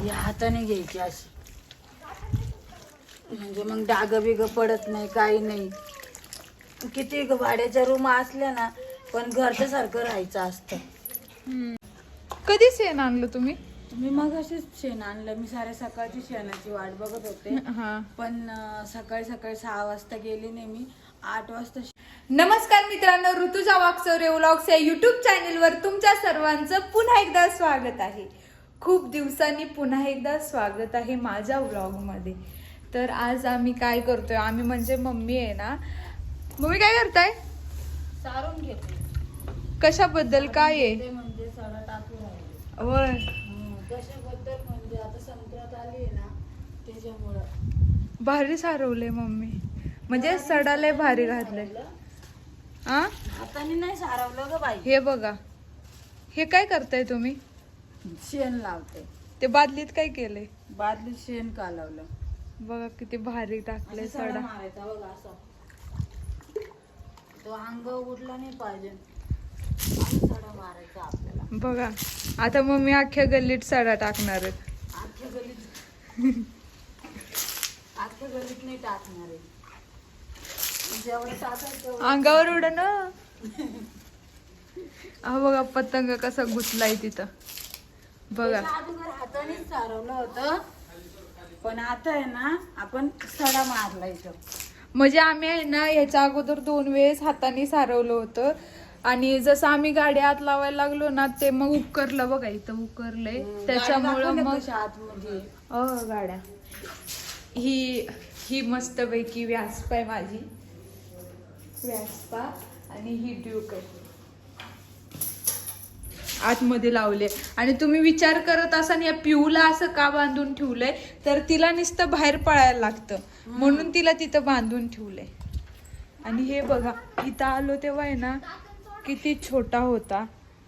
ही हाताने घ्यायची अशी. म्हणजे मग डाग बिग पडत नाही काही नाही. किती ग भाड्याच्या रूम असल्या ना पण घरच्या सारखं राहायचं असतं. कधी शेण आणलं तुम्ही? मी मग अशीच शेण आणलं. मी साऱ्या सकाळची शेणाची वाट बघत होते. पण सकाळी सकाळी सहा वाजता गेली नाही मी. आठ वाजता नमस्कार मित्रांनो ऋतुजा वाक्सवरे व्लॉग्स या युट्यूब चॅनेलवर तुमच्या सर्वांचं पुन्हा एकदा स्वागत आहे. खूप दिवसांनी पुन्हा एकदा स्वागत आहे माझ्या व्लॉगमध्ये. तर आज आम्ही काय करतोय? आम्ही म्हणजे मम्मी आहे ना मम्मी काय करताय? सारून घेते. कशाबद्दल काय आहे? ते म्हणजे सडा टाकू राहिले होय. कशाबद्दल म्हणजे आता संक्रांत आली आहे ना त्याच्यामुळं. भारी सारवले मम्मी. म्हणजे सडाले भारी घातले आ? हाताने नाही सारवलं ग बाई. हे बघा. हे काय करताय तुम्ही? शेण लावते. ते बादलीत काय केलंय? बादली शेण कालवलं बघा किती भारी टाकले असं सडा. सडा मारायचा बघा असं. तो अंग उडला नाही पाहिजे. आणि सडा मारायचा आपल्याला. बघा आता मम्मी अख्ख्या गल्लीत सडा टाकणार आहेत. आजच्या गलीत आजच्या गलीत नाही टाकणार आहे. जेवढं टाकायचं तेवढं अंगावर उड ना. हा बघा पतंग कसा घुसलाय तिथं. बघा. त्याच्या अगोदर हातानेच सारवलं होतं. पण आता आहे ना आपण सडा मारला इथं. म्हणजे आम्ही आहे ना याच्या अगोदर दोन वेळेस हाताने सारवलं होतं. आणि जसं आम्ही गाडी आत लावायला लागलो ना ते मग उकरलं बघा इथं उकरलंय त्याच्यामुळं मग कशा आतमध्ये? अ गाड्या. ही ही मस्त पैकी व्यासपा आहे माझी. व्यासपा आणि ही ड्यूक आहे. आतमध्ये लावले. आणि तुम्ही विचार करत असाल या पिऊला असं का बांधून ठेवलंय? तर तिला नुसतं बाहेर पळायला लागतं. म्हणून तिला तिथं बांधून ठेवलंय. आणि हे बघा इथं आलो तेव्हा आहे ना किती छोटा होता.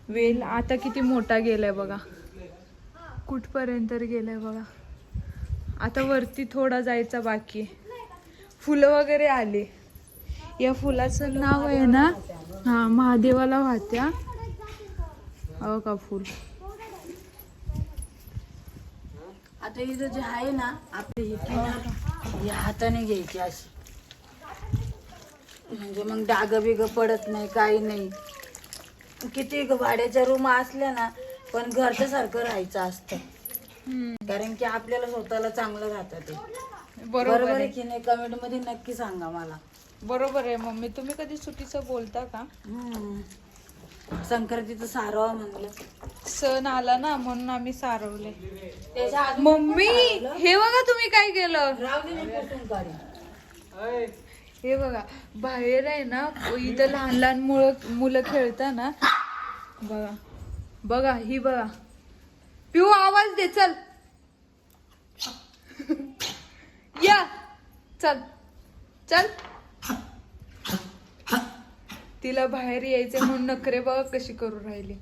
वेल आता किती मोठा गेलाय बघा. कुठपर्यंत गेलाय बघा. आता वरती थोडा जायचा बाकी फुलं वगैरे आले. या फुलाचं नाव आहे ना हा महादेवाला वाहत्या. हो का फुल? आता इथं जे आहे ना आपली ही किनार ही हाताने घ्यायची अशी म्हणजे मग डाग बिग पडत नाही काही नाही. किती भाड्याच्या रूम असल्या ना पण घरच्या सारखं राहायचं असतं. कारण की आपल्याला स्वतःला चांगलं राहतं ते. बरोबर आहे. की नाही? कमेंटमध्ये नक्की सांगा मला. बरोबर आहे मम्मी. तुम्ही कधी चुकीचं बोलता का. संक्रांतीचं सारवा म्हणलं. सण आला ना म्हणून आम्ही सारवले. त्याच्या आधी मम्मी हे बघा तुम्ही काय केलं? पुसून हे बघा बाहेर आहे ना इथं लहान लहान मुलं मुलं खेळता ना बघा बघा ही बघा. पिऊ आवाज दे चल. या चल. चल. तिला बाहेर यायचे म्हणून नखरे बघा कशी करू राहिली.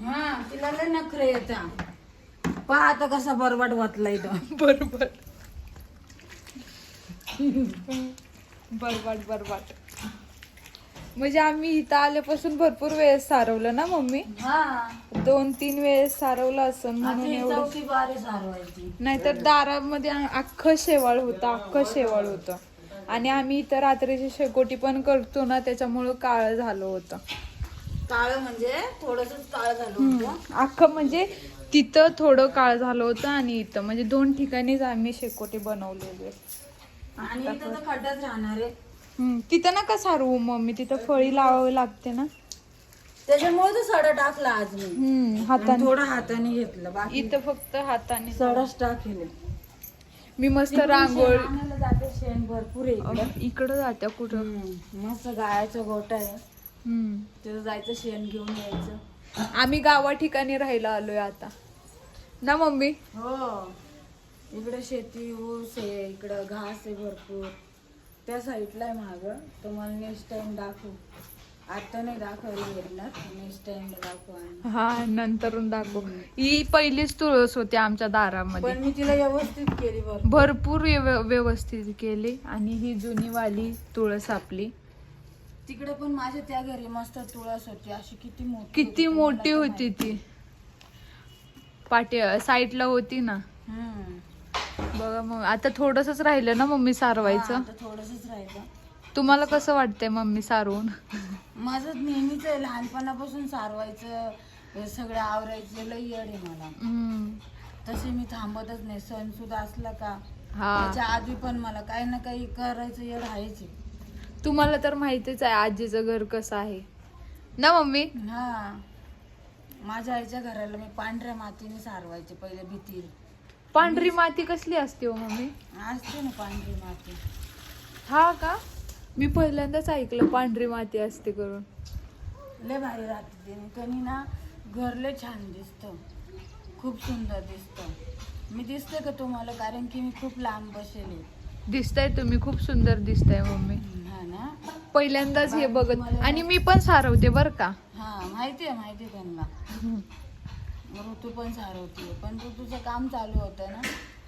हा तिला लय नखरे येता. पहा आता कसा बरबाट वाटला इथं. बरोबर बरबाट बरबाट म्हणजे आम्ही इथं आल्यापासून भरपूर वेळेस सारवलं ना मम्मी? हा. दोन तीन वेळेस सारवलं असं आता म्हणून एवढं. चौथी बारी सारवायची. नाहीतर दारामध्ये अख्खं शेवाळ होतं अख्खं शेवाळ होतं. आणि आम्ही इथं रात्रीची शेकोटी पण करतो ना त्याच्यामुळं काळ झालं होतं. काळ म्हणजे थोडस काळ झालं होतं. अख्खं म्हणजे तिथं थोडं काळ झालं होतं आणि इथं. म्हणजे दोन ठिकाणीच आम्ही शेकोटी बनवलेली आहे. आणि इथं तर खड्डाच राहणार आहे. हम्म, तिथं नका सारवू मम्मी तिथं फळी लावावी लागते ना. त्याच्यामुळे तर सडा टाकला आज मी. हम्म. हाताने. थोडं हाताने घेतलं. बाकी इथं फक्त हाताने. सडाच टाकेल. मी मस्त रांगोळी आणायला जाते शेण भरपूर आहे इकडं. जात्या कुठं? हम्म. मस्त गायाचा गोटा आहे. हम्म. तिथं जायचं शेण घेऊन यायचं. आम्ही गावा ठिकाणी राहायला आलोय आता. ना मम्मी? हो. इकडे शेती ऊस आहे इकडं घास आहे भरपूर. त्या साईडला आहे माग. तुम्हाला नेक्स्ट टाइम दाखवू. आता नाही दाखवायला भेटणार नेक्स्ट टाइम दाखवू आणि हा नंतरून दाखव. ही पहिलीच तुळस होती आमच्या दारामध्ये. पण मी तिला व्यवस्थित केली बरं. भरपूर व्यव- व्यवस्थित केली आणि ही जुनी वाली तुळस आपली. तिकडे पण माझ्या त्या घरी मस्त तुळस होती अशी किती मोठी किती होती, मोठी मला तर होती ती. पाठी साईडला होती ना. हम्म. बघा मग आता थोडंसंच राहिलं ना मम्मी सारवायचं? थोडंसंच राहिलं. तुम्हाला कसं वाटतंय मम्मी सारवून? माझं नेहमीच आहे लहानपणापासून सारवायचं हे सगळं आवरायचं लई येड आहे मला. तसे मी थांबतच नाही. सण सुद्धा असला का त्याच्या आधी पण मला काही ना काही करायचं येड आहेच आहे. तुम्हाला तर माहितीच आहे आजीचं घर कसं आहे. ना मम्मी? हा. माझ्या आईच्या घराला मी पांढऱ्या मातीने सारवायचे पहिले भीती. पांढरी माती कसली असते हो मम्मी? असते ना पांढरी माती. हा का? मी पहिल्यांदाच ऐकलं पांढरी माती असते करून. लय भारी राहते त्याने त्यांनी ना घर लय छान दिसतं. खूप सुंदर दिसतं. मी दिसते का तुम्हाला? कारण की मी खूप लांब बसेले दिसताय तुम्ही खूप सुंदर दिसताय मम्मी. हा ना? पहिल्यांदाच हे बघत. आणि मी पण सारवते बर का. हा माहिती आहे माहिती आहे त्यांना. ऋतू पण सारवते पण ऋतूचं काम चालू होतं ना.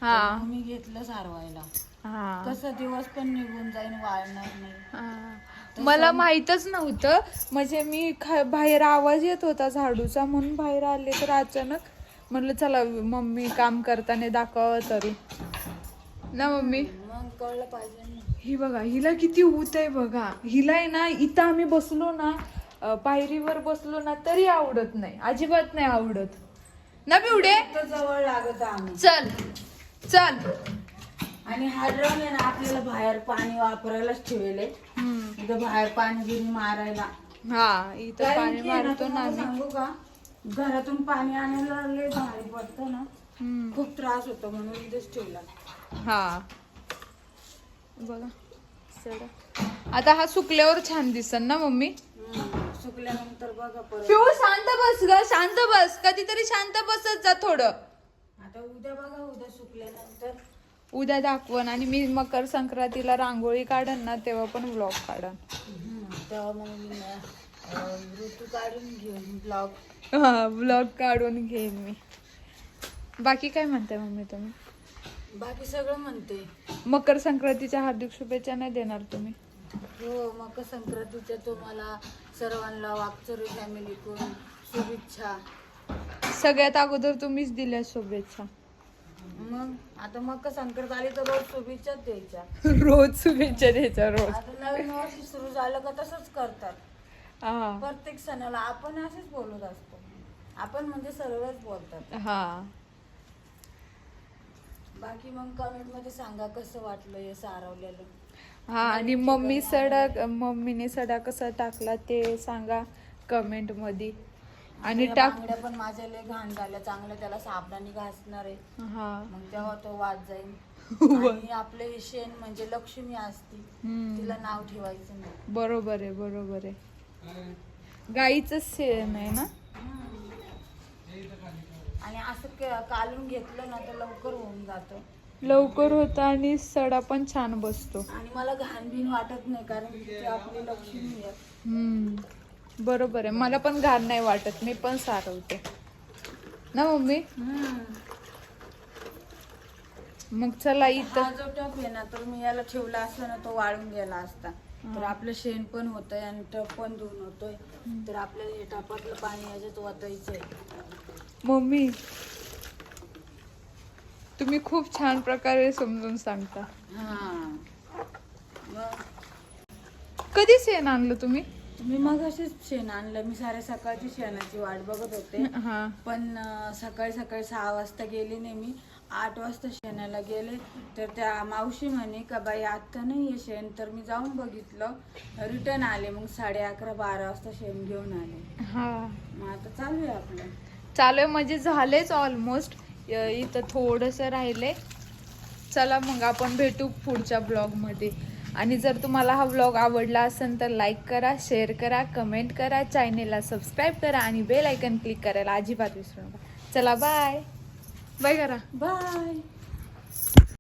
हा. मी घेतलं सारवायला. हा. कसं दिवस पण निघून जाईन वाळणार नाही. हा. मला माहीतच नव्हतं. म्हणजे मी खा- बाहेर आवाज येत होता झाडूचा म्हणून बाहेर आले तर अचानक म्हटलं चला मम्मी काम करताना दाखवावं तरी. ना मम्मी? मग कळलं पाहिजे ना. ही बघा हिला किती ऊत आहे बघा. हिला आहे ना इथं आम्ही बसलो ना अं, पायरीवर बसलो ना तरी आवडत नाही. अजिबात नाही आवडत. ना बिवडे तर जवळ लागत आम्ही. चल. चल. आणि हा ड्रम आहे ना आपल्याला बाहेर पाणी वापरायलाच ठेवले. इथं बाहेर पाणी गिरी मारायला. हा इथं कारण पाणी की आहे ना, मारतो ना तुम्हाला आम्ही. सांगू का घरातून पाणी आणायला लय भारी पडतं ना. हम्म. खूप त्रास होतो म्हणून इथेच ठेवला. हा. बघा आता हा सुकल्यावर छान दिसन ना मम्मी? हम्म, सुकल्यानंतर बघा परत. पिऊ शांत बस ग शांत बस. कधीतरी शांत बसत जा थोडं. आता उद्या बघा उद्या दाखवण आणि मी मकर संक्रांतीला रांगोळी काढन ना तेव्हा पण ब्लॉग काढन. तेव्हा मग मी ऋतू काढून घेऊन ब्लॉग हा ब्लॉग काढून घेईन मी. बाकी काय म्हणताय मम्मी तुम्ही? बाकी सगळं म्हणते. मकर संक्रांतीच्या हार्दिक शुभेच्छा नाही देणार तुम्ही? हो मकर संक्रांतीच्या तुम्हाला सर्वांना वाकचोरी फॅमिलीकडून शुभेच्छा. सगळ्यात अगोदर तुम्हीच दिल्या शुभेच्छा. मग? आता संक्रांत आली तर रोज शुभेच्छाच द्यायच्या. रोज शुभेच्छा द्यायच्या रोज. आता नवीन वर्ष सुरू झालं का तसंच करतात. हा. प्रत्येक सणाला आपण असेच बोलत असतो. आपण म्हणजे सर्वच बोलतात. हा. बाकी मग कमेंटमध्ये सांगा कसं वाटलं हे सारवलेलं. हा आणि मम्मी सडा मम्मीने सडा कसा टाकला ते सांगा कमेंटमध्ये आणि या टाक बांगड्या पण माझ्या लय घाण झाल्या. चांगलं त्याला साबणाने घासणार आहे. हा. मग तेव्हा तो वाद जाईल आणि आपलं हे शेण म्हणजे लक्ष्मी असती. हम्म. तिला नाव ठेवायचं नाही. बरोबर आहे बरोबर आहे. गाईच शेण आहे ना? आणि असं के- कालून घेतलं ना तर लवकर होऊन जातं. लवकर होता आणि सडा पण छान बसतो. आणि मला घाण बिन वाटत नाही कारण की ती आपली लक्ष्मी आहे हम्म. बरोबर आहे. मला पण घाण नाही वाटत. मी पण सारवते. ना मम्मी? मग चला इथं. हा जो टप आहे ना तर मी याला ठेवला असता ना तो वाळून गेला असता. तर आपलं शेण पण होतंय आणि टप पण धुवून होतोय. तर आपल्याला हे टपातलं पाणी याच्यात वाचायचंय मम्मी तुम्ही खूप छान प्रकारे समजून सांगता. हा. मग? कधी शेण आणलं तुम्ही? मी मग असेच शेण आणलं. मी साऱ्या सकाळची शेणाची वाट बघत होते. हा. पण अं, सकाळी सकाळी सहा वाजता गेले नाही मी. आठ वाजता शेणाला गेले. तर त्या मावशी म्हणे का बाई आत्ता नाही आहे शेण तर मी जाऊन बघितलं. रिटर्न आले. मग साडे अकरा बारा वाजता शेण घेऊन आले. हा. मग आता चालू आहे आपलं. चालू आहे म्हणजे झालेच ऑलमोस्ट इथं थोडंसं राहिले. चला मग आपण भेटू पुढच्या ब्लॉगमध्ये आणि जर तुम्हाला हा ब्लॉग आवडला असेल तर लाईक करा शेअर करा कमेंट करा चॅनेलला सबस्क्राईब करा आणि बेल आयकन क्लिक करायला अजिबात विसरू नका. चला बाय बाय करा बाय